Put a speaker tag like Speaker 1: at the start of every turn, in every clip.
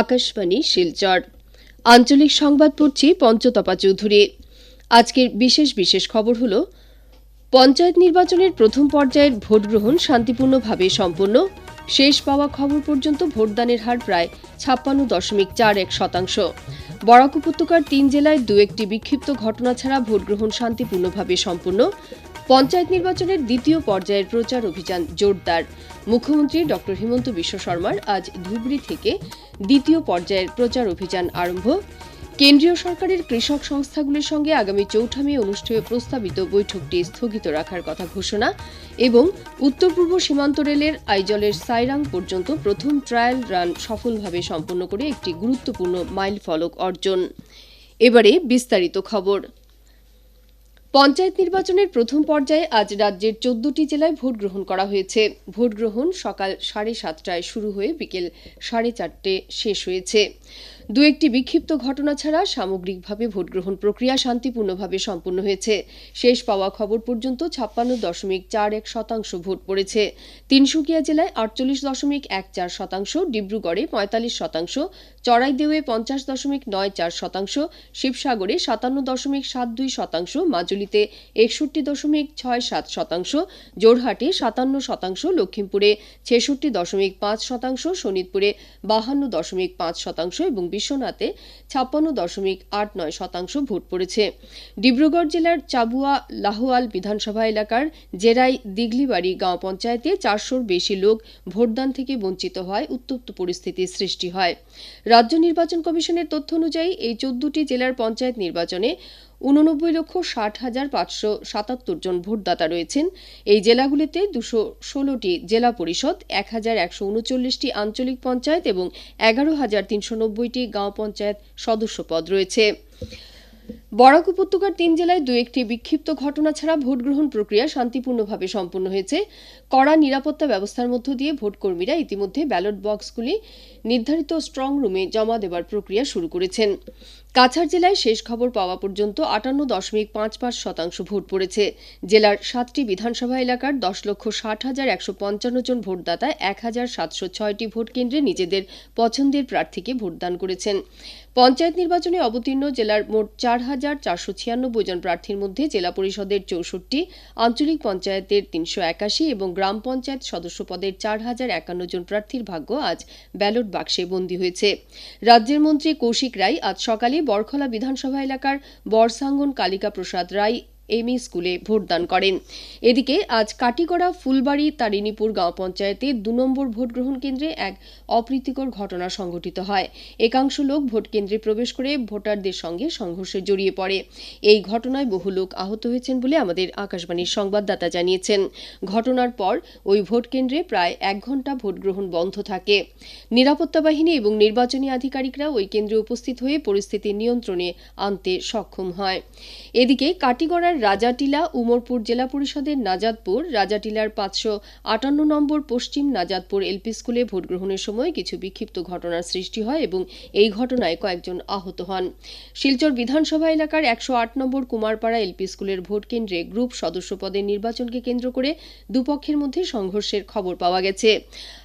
Speaker 1: আকাশবাণী, শিলচর। আঞ্চলিক সংবাদ পড়ছি পঞ্চতপা চৌধুরী। আজকের বিশেষ বিশেষ খবর হল, পঞ্চায়েত নির্বাচনের প্রথম পর্যায়ের ভোট গ্রহণ শান্তিপূর্ণভাবে সম্পন্ন। শেষ পাওয়া খবর পর্যন্ত ভোটদানের হার প্রায় ছাপ্পান্ন দশমিক চার এক শতাংশ। বরাক উপত্যকার তিন জেলায় দু একটি বিক্ষিপ্ত ঘটনা ছাড়া ভোট গ্রহণ শান্তিপূর্ণভাবে সম্পন্ন। পঞ্চায়েত নির্বাচনের দ্বিতীয় পর্যায়ের প্রচার অভিযান জোরদার। মুখ্যমন্ত্রী ড. হিমন্ত বিশ্ব শর্মার আজ ধুবড়ি থেকে দ্বিতীয় পর্যায়ের প্রচার অভিযান আরম্ভ। কেন্দ্রীয় সরকারের কৃষক সংস্থাগুলির সঙ্গে আগামী চৌঠা মে অনুষ্ঠেয় প্রস্তাবিত বৈঠকটি স্থগিত রাখার কথা ঘোষণা এবং উত্তর পূর্ব সীমান্ত রেলের আইজলের সাইরাং পর্যন্ত প্রথম ট্রায়াল রান সফলভাবে সম্পন্ন করে একটি গুরুত্বপূর্ণ মাইল ফলক অর্জন। এবারে বিস্তারিত খবর। পঞ্চায়েত নির্বাচনের প্রথম পর্যায়ে আজ রাজ্যের চোদ্দটি জেলায় ভোট গ্রহণ করা হয়েছে। ভোট গ্রহণ সকাল সাড়ে সাতটায় শুরু হয়ে বিকেল সাড়ে চারটে শেষ হয়েছে। দু একটি বিক্ষিপ্ত ঘটনা ছাড়া সামগ্রিকভাবে ভোট গ্রহণ প্রক্রিয়া শান্তিপূর্ণভাবে সম্পন্ন হয়েছে। শেষ পাওয়া খবর পর্যন্ত ছাপ্পান্ন দশমিক চার এক শতাংশ ভোট পড়েছে। তিনসুকিয়া জেলায় আটচল্লিশ দশমিক এক চার শতাংশ, ডিব্রুগড়ে পঁয়তাল্লিশ শতাংশ চড়াইদেওয়ে পঞ্চাশ দশমিক নয় চার শতাংশ, শিবসাগরে সাতান্ন দশমিক সাত দুই শতাংশ, মাজুলিতে একষট্টি দশমিক ছয় সাত শতাংশ জোরহাটে সাতান্ন শতাংশ লক্ষ্মীমপুরে ছেষট্টি দশমিক পাঁচ শতাংশ শোনিতপুরে বাহান্ন দশমিক পাঁচ শতাংশ এবং বিশ্বনাথে ছাপ্পান্ন দশমিক আট নয় শতাংশ ভোট পড়েছে। ডিব্রুগড় জেলার চাবুয়া লাহোয়াল বিধানসভা এলাকার জেরাই দিঘলিবাড়ি গাঁও পঞ্চায়েতে চারশোর বেশি লোক ভোটদান থেকে বঞ্চিত হয় উত্তপ্ত পরিস্থিতির সৃষ্টি হয়। রাজ্য নির্বাচন কমিশনের তথ্য অনুযায়ী এই চোদ্দটি জেলার পঞ্চায়েত নির্বাচনে উননব্বই লক্ষ ষাট হাজার পাঁচশো সাতাত্তর জন ভোটদাতা রয়েছেন। এই জেলাগুলিতে দুশো ষোলোটি জেলা পরিষদ, এক হাজার একশো উনচল্লিশটি আঞ্চলিক পঞ্চায়েত এবং এগারো হাজার তিনশো নব্বইটি গাঁও পঞ্চায়েত সদস্য পদ রয়েছে। বরাক উপত্যকার তিন জেলায় দু একটি বিক্ষিপ্ত ঘটনা ছাড়া ভোট গ্রহণ প্রক্রিয়া শান্তিপূর্ণভাবে সম্পন্ন হয়েছে। কড়া নিরাপত্তা ব্যবস্থার মধ্য দিয়ে ভোটকর্মীরা ইতিমধ্যে ব্যালট বক্সগুলি নির্ধারিত স্ট্রং রুমে জমা দেওয়ার প্রক্রিয়া শুরু করেছেন। কাছাড় জেলায় শেষ খবর পাওয়া পর্যন্ত আটান্ন দশমিক পাঁচ পাঁচ শতাংশ ভোট পড়েছে। জেলার সাতটি বিধানসভা এলাকার দশ লক্ষ ষাট হাজার একশো পঞ্চান্ন জন ভোটদাতা এক হাজার সাতশো ছয়টি ভোট কেন্দ্রে নিজেদের পছন্দের প্রার্থীকে ভোটদান করেছেন। পঞ্চায়েত নির্বাচনে অবতীর্ণ জেলার মোট চার হাজার চারশো ছিয়ানব্বই জন প্রার্থীর মধ্যে জেলা পরিষদের চৌষট্টি, আঞ্চলিক পঞ্চায়েতের তিনশো একাশি এবং গ্রাম পঞ্চায়েত সদস্য পদের চার হাজার একান্ন জন প্রার্থীর ভাগ্য আজ ব্যালট বাক্সে বন্দী হয়েছে। রাজ্যের মন্ত্রী কৌশিক রায় আজ সকালে বরখলা বিধানসভা এলাকার বরসাঙ্গন কালিকা প্রসাদ রায় এমই স্কুলে ভোটদান করেন। এদিকে আজ কাটিগড়া ফুলবাড়ি তারিণীপুর গাঁও পঞ্চায়েতে দু নম্বর ভোট গ্রহণ কেন্দ্রে এক অপ্রীতিকর ঘটনা সংঘটিত হয়। একাংশ লোক ভোট কেন্দ্রে প্রবেশ করে ভোটারদের সঙ্গে সংঘর্ষে জড়িয়ে পড়ে। এই ঘটনায় বহু লোক আহত হয়েছেন বলে আমাদের আকাশবাণীর সংবাদদাতা জানিয়েছেন। ঘটনার পর ওই ভোট কেন্দ্রে প্রায় এক ঘণ্টা ভোট গ্রহণ বন্ধ থাকে। নিরাপত্তা বাহিনী এবং নির্বাচনী আধিকারিকরা ওই কেন্দ্রে উপস্থিত হয়ে পরিস্থিতি নিয়ন্ত্রণে আনতে সক্ষম হয়। এদিকে কাটিগড়ার রাজাটিলা, উমরপুর জেলা পরিষদের নাজাদপুর, রাজাটিলার পাঁচশো আটান্ন নম্বর পশ্চিম নাজাদপুর এলপি স্কুলে ভোট গ্রহণের সময় কিছু বিক্ষিপ্ত ঘটনার সৃষ্টি হয় এবং এই ঘটনায় কয়েকজন আহত হন। শিলচর বিধানসভা এলাকার একশো আট নম্বর কুমারপাড়া এলপি স্কুলের ভোট কেন্দ্রে গ্রুপ সদস্য পদের নির্বাচনকে কেন্দ্র করে দুপক্ষের মধ্যে সংঘর্ষের খবর পাওয়া গেছে।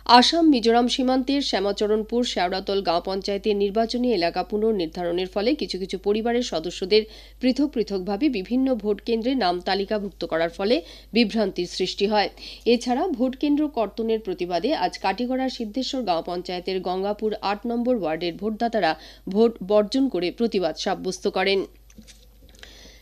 Speaker 1: আসাম মিজোরাম সীমান্তের শ্যামাচরণপুর শেওড়াতল গাঁও পঞ্চায়েতের নির্বাচনী এলাকা পুনর্নির্ধারণের ফলে কিছু কিছু পরিবারের সদস্যদের পৃথক পৃথকভাবে বিভিন্ন ভোট কেন্দ্রে নাম তালিকাভুক্ত করার ফলে বিভ্রান্তির সৃষ্টি হয়। এছাড়া ভোট কেন্দ্র কর্তনের প্রতিবাদে আজ কাটিগড়ার সিদ্ধেশ্বর গাঁও পঞ্চায়েতের গঙ্গাপুর আট নম্বর ওয়ার্ডের ভোটদাতারা ভোট বর্জন করে প্রতিবাদ সাব্যস্ত করেন।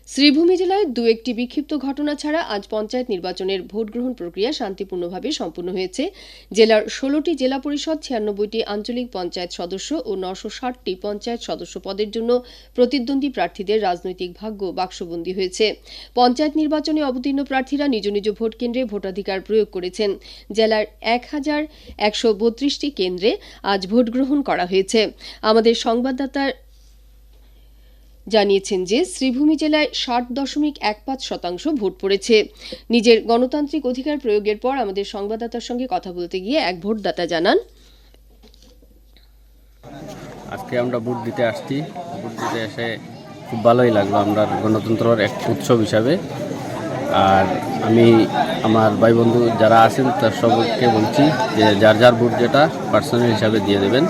Speaker 1: শ্রীভূমি জেলায় দু একটি বিক্ষিপ্ত ঘটনা ছাড়া আজ পঞ্চায়েত নির্বাচনের ভোট গ্রহণ প্রক্রিয়া শান্তিপূর্ণভাবে সম্পন্ন হয়েছে। জেলার ষোলোটি জেলা পরিষদ, ছিয়ানব্বইটি আঞ্চলিক পঞ্চায়েত সদস্য ও নশো ষাটটি পঞ্চায়েত সদস্য পদের জন্য প্রতিদ্বন্দ্বী প্রার্থীদের রাজনৈতিক ভাগ্য বাক্সবন্দী হয়েছে। পঞ্চায়েত নির্বাচনে অবতীর্ণ প্রার্থীরা নিজ নিজ ভোট কেন্দ্রে ভোটাধিকার প্রয়োগ করেছেন। জেলার এক হাজার একশো বত্রিশটি কেন্দ্রে আজ ভোট গ্রহণ করা হয়েছে। আমাদের সংবাদদাতার জানিয়েছেন যে শ্রীভূমি জেলায় ষাট দশমিক এক পাঁচ শতাংশ ভোট পড়েছে। নিজের গণতান্ত্রিক অধিকার প্রয়োগের পর আমাদের সংবাদদাতার সঙ্গে কথা বলতে গিয়ে এক ভোটদাতা জানান।
Speaker 2: আজকে আমরা ভোট দিতে আসছি। ভোট দিতে এসে খুব ভালোই লাগল আমরা গণতন্ত্রের এক উৎসব হিসাবে। আর আমি আমার ভাই বন্ধু যারা আছেন তার সবাইকে বলছি যে যার যার ভোট যেটা পার্সোনাল হিসাবে দিয়ে দেবেন।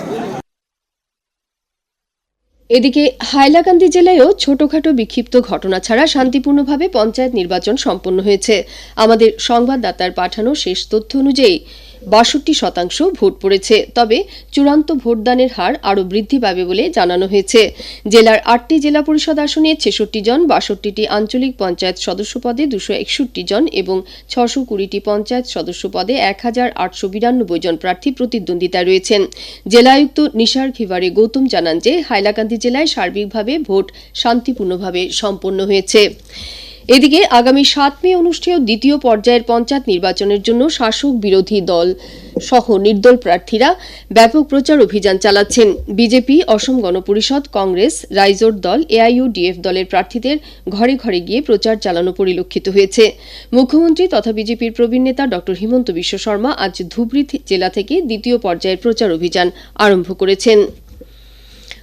Speaker 1: এদিকে হাইলাকান্দি জেলায়ও ছোটখাটো বিক্ষিপ্ত ঘটনা ছাড়া শান্তিপূর্ণভাবে পঞ্চায়েত নির্বাচন সম্পন্ন হয়েছে। আমাদের সংবাদদাতার পাঠানো শেষ তথ্য অনুযায়ী বাষট্টি শতাংশ ভোট পড়েছে। তবে চূড়ান্ত ভোটদানের হার আরও বৃদ্ধি পাবে বলে জানানো হয়েছে। জেলার আটটি জেলা পরিষদ আসনে ছেষট্টি জন, বাষট্টিটি আঞ্চলিক পঞ্চায়েত সদস্য পদে দুশো একষট্টি জন এবং ছশো কুড়িটি পঞ্চায়েত সদস্য পদে এক হাজার আটশো বিরানব্বই জন প্রার্থী প্রতিদ্বন্দ্বিতায় রয়েছেন। জেলায়ুক্ত নিশার খিভারে গৌতম জানান যে, হাইলাকান্দি জেলায় সার্বিকভাবে ভোট শান্তিপূর্ণভাবে সম্পন্ন হয়েছে। এদিকে আগামী সাত মে অনুষ্ঠেয় দ্বিতীয় পর্যায়ের পঞ্চায়েত নির্বাচনের জন্য শাসক বিরোধী দল সহ নির্দল প্রার্থীরা ব্যাপক প্রচার অভিযান চালাচ্ছেন। বিজেপি, অসম গণপরিষদ, কংগ্রেস, রাইজোর দল এআইইউডিএফ দলের প্রার্থীদের ঘরে ঘরে গিয়ে প্রচার চালানো পরিলক্ষিত হয়েছে। মুখ্যমন্ত্রী তথা বিজেপির প্রবীণ নেতা ড হিমন্ত বিশ্ব শর্মা আজ ধুবড়ী জেলা থেকে দ্বিতীয় পর্যায়ের প্রচার অভিযান আরম্ভ করেছেন।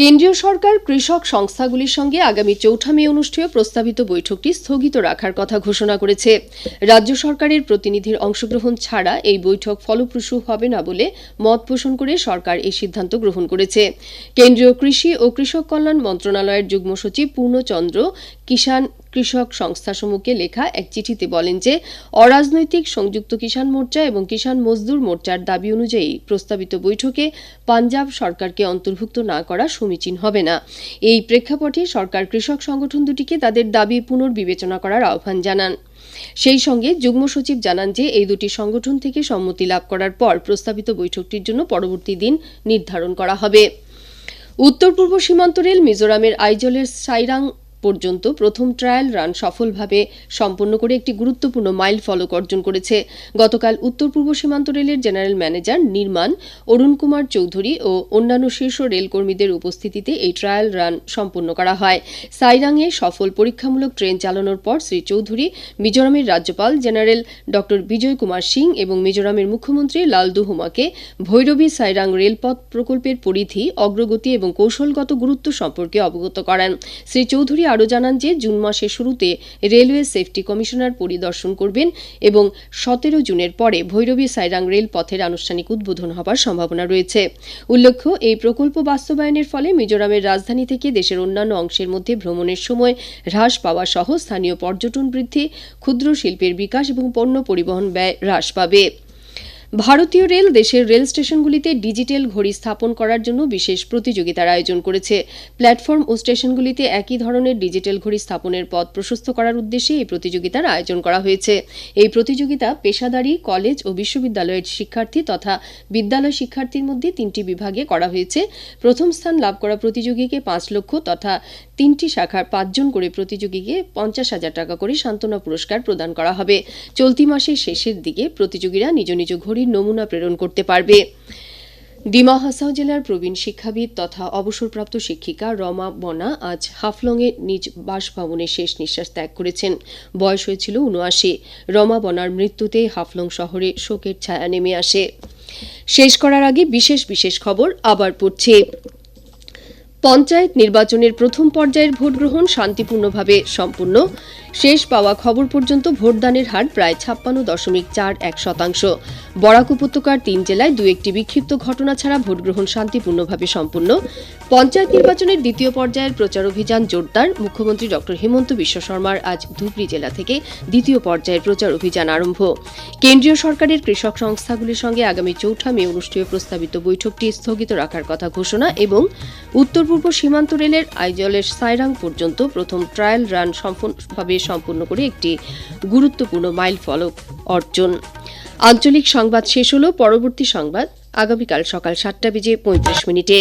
Speaker 1: কেন্দ্রীয় সরকার, কৃষক সংস্থাগুলির সঙ্গে আগামী চৌঠা মে অনুষ্ঠেয় প্রস্তাবিত বৈঠকটি স্থগিত রাখার কথা ঘোষণা করেছে। রাজ্য সরকারের প্রতিনিধির অংশগ্রহণ ছাড়া এই বৈঠক ফলপ্রসূ হবে না বলে মত পোষণ করে সরকার এই সিদ্ধান্ত গ্রহণ করেছে। কেন্দ্রীয় কৃষি ও কৃষক কল্যাণ মন্ত্রণালয়ের যুগ্ম সচিব পূর্ণচন্দ্র কিষাণ কৃষক সংস্থাসমূহকে লেখা এক চিঠিতে বলেন যে, অরাজনৈতিক সংযুক্ত কিষাণ মোর্চা এবং কিষাণ মজদুর মোর্চার দাবি অনুযায়ী প্রস্তাবিত বৈঠকে পাঞ্জাব সরকারকে অন্তর্ভুক্ত না করা সমীচীন হবে না। এই প্রেক্ষাপটে সরকার কৃষক সংগঠন দুটিকে তাদের দাবি পুনর্বিবেচনা করার আহ্বান জানান। সেই সঙ্গে যুগ্ম সচিব জানান যে, এই দুটি সংগঠন থেকে সম্মতি লাভ করার পর প্রস্তাবিত বৈঠকটির জন্য পরবর্তী দিন নির্ধারণ করা হবে। উত্তর পূর্ব সীমান্ত রেল মিজোরামের আইজলের সাইরাং পর্যন্ত প্রথম ট্রায়াল রান সফলভাবে সম্পন্ন করে একটি গুরুত্বপূর্ণ মাইল ফলক অর্জন করেছে। গতকাল উত্তর পূর্ব সীমান্ত রেলের জেনারেল ম্যানেজার নির্মাণ অরুণ কুমার চৌধুরী ও অন্যান্য শীর্ষ রেলকর্মীদের উপস্থিতিতে এই ট্রায়াল রান সম্পন্ন করা হয়। সাইরাংয়ে সফল পরীক্ষামূলক ট্রেন চালানোর পর শ্রী চৌধুরী, মিজোরামের রাজ্যপাল জেনারেল ড বিজয় কুমার সিং এবং মিজোরামের মুখ্যমন্ত্রী লালদু হুমাকে ভৈরবী সাইরাং রেলপথ প্রকল্পের পরিধি, অগ্রগতি এবং কৌশলগত গুরুত্ব সম্পর্কে অবগত করান। শ্রী চৌধুরী আরও জানান যে জুন মাসের শুরুতে রেলওয়ে সেফটি কমিশনার পরিদর্শন করবেন এবং সতেরো জুনের পরে ভৈরবী সাইরাং রেলপথের আনুষ্ঠানিক উদ্বোধন হবার সম্ভাবনা রয়েছে। উল্লেখ্য, এই প্রকল্প বাস্তবায়নের ফলে মিজোরামের রাজধানী থেকে দেশের অন্যান্য অংশের মধ্যে ভ্রমণের সময় হ্রাস পাওয়া সহ স্থানীয় পর্যটন বৃদ্ধি, ক্ষুদ্র শিল্পের বিকাশ এবং পণ্য পরিবহন ব্যয় হ্রাস পাবে। ভারতীয় রেল দেশের রেল স্টেশনগুলিতে ডিজিটাল ঘড়ি স্থাপন করার জন্য বিশেষ প্রতিযোগিতার আয়োজন করেছে। প্ল্যাটফর্ম ও স্টেশনগুলিতে একই ধরনের ডিজিটাল ঘড়ি স্থাপনের পথ প্রশস্ত করার উদ্দেশ্যে এই প্রতিযোগিতার আয়োজন করা হয়েছে। এই প্রতিযোগিতা পেশাদারী, কলেজ ও বিশ্ববিদ্যালয়ের শিক্ষার্থী তথা বিদ্যালয় শিক্ষার্থীর মধ্যে তিনটি বিভাগে করা হয়েছে। প্রথম স্থান লাভ করা প্রতিযোগীকে পাঁচ লক্ষ তথা তিনটি শাখার পাঁচজন করে প্রতিযোগীকে পঞ্চাশ হাজার টাকা করে সান্ত্বনা পুরস্কার প্রদান করা হবে। চলতি মাসের শেষের দিকে প্রতিযোগীরা নিজ নিজ ঘড়ির নমুনা প্রেরণ করতে পারবে। ডিমা হাসাও জেলার প্রবীণ শিক্ষাবিদ তথা অবসরপ্রাপ্ত শিক্ষিকা রমা বনা আজ হাফলংয়ে নিজ বাসভবনে শেষ নিঃশ্বাস ত্যাগ করেছেন। বয়স হয়েছিল উনআশি রমা বনার মৃত্যুতে হাফলং শহরে শোকের ছায়া নেমে আসে। শেষ করার আগে বিশেষ বিশেষ খবর আবার পড়ছে। পঞ্চায়েত নির্বাচনের প্রথম পর্যায়ের ভোট গ্রহণ শান্তিপূর্ণভাবে সম্পূর্ণ। শেষ পাওয়া খবর পর্যন্ত ভোটদানের হার প্রায় ছাপ্পান্ন দশমিক চার এক শতাংশ। বরাক উপত্যকার তিন জেলায় দু একটি বিক্ষিপ্ত ঘটনা ছাড়া ভোট গ্রহণ শান্তিপূর্ণভাবে সম্পূর্ণ। পঞ্চায়েত নির্বাচনের দ্বিতীয় পর্যায়ের প্রচার অভিযান জোরদার। মুখ্যমন্ত্রী ড. হিমন্ত বিশ্ব শর্মার আজ ধুবড়ী জেলা থেকে দ্বিতীয় পর্যায়ের প্রচার অভিযান আরম্ভ। কেন্দ্রীয় সরকারের কৃষক সংস্থাগুলির সঙ্গে আগামী চৌঠা মে অনুষ্ঠেয় প্রস্তাবিত বৈঠকটি স্থগিত রাখার কথা ঘোষণা এবং উত্তর পূর্ব সীমান্ত রেলের আইজলের সাইরাং পর্যন্ত প্রথম ট্রায়াল রান সম্পূর্ণভাবে সম্পূর্ণ করে একটি গুরুত্বপূর্ণ মাইল ফলক অর্জন। আঞ্চলিক সংবাদ শেষ হল, পরবর্তী সংবাদ আগামীকাল সকাল সাতটা বেজে পঁয়ত্রিশ মিনিটে।